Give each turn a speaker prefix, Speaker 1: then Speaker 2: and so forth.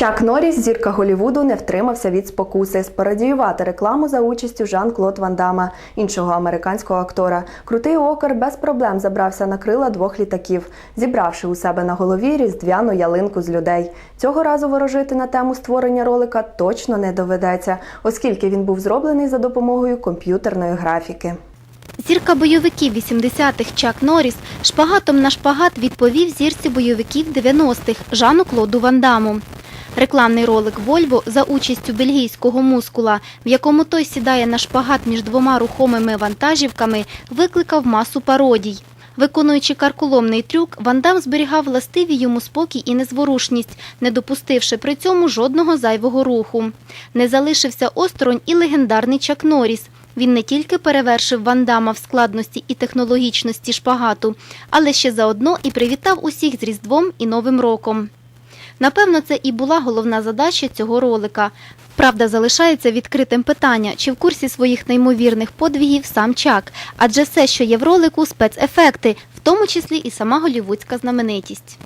Speaker 1: Чак Норріс, зірка Голівуду, не втримався від спокуси спарадіювати рекламу за участю Жан-Клод Ван Дамма, іншого американського актора. Крутий окер без проблем забрався на крила двох літаків, зібравши у себе на голові різдвяну ялинку з людей. Цього разу ворожити на тему створення ролика точно не доведеться, оскільки він був зроблений за допомогою комп'ютерної графіки.
Speaker 2: Зірка бойовиків 80-х Чак Норріс шпагатом на шпагат відповів зірці бойовиків 90-х Жану Клоду Ван Даму. Рекламний ролик Вольво за участю бельгійського мускула, в якому той сідає на шпагат між двома рухомими вантажівками, викликав масу пародій. Виконуючи карколомний трюк, Ван Дам зберігав властиві йому спокій і незворушність, не допустивши при цьому жодного зайвого руху. Не залишився осторонь і легендарний Чак Норріс. Він не тільки перевершив Ван Дамма в складності і технологічності шпагату, але ще заодно і привітав усіх з Різдвом і Новим роком. Напевно, це і була головна задача цього ролика. Правда, залишається відкритим питання, чи в курсі своїх неймовірних подвігів сам Чак, адже все, що є в ролику, спецефекти, в тому числі і сама голівудська знаменитість.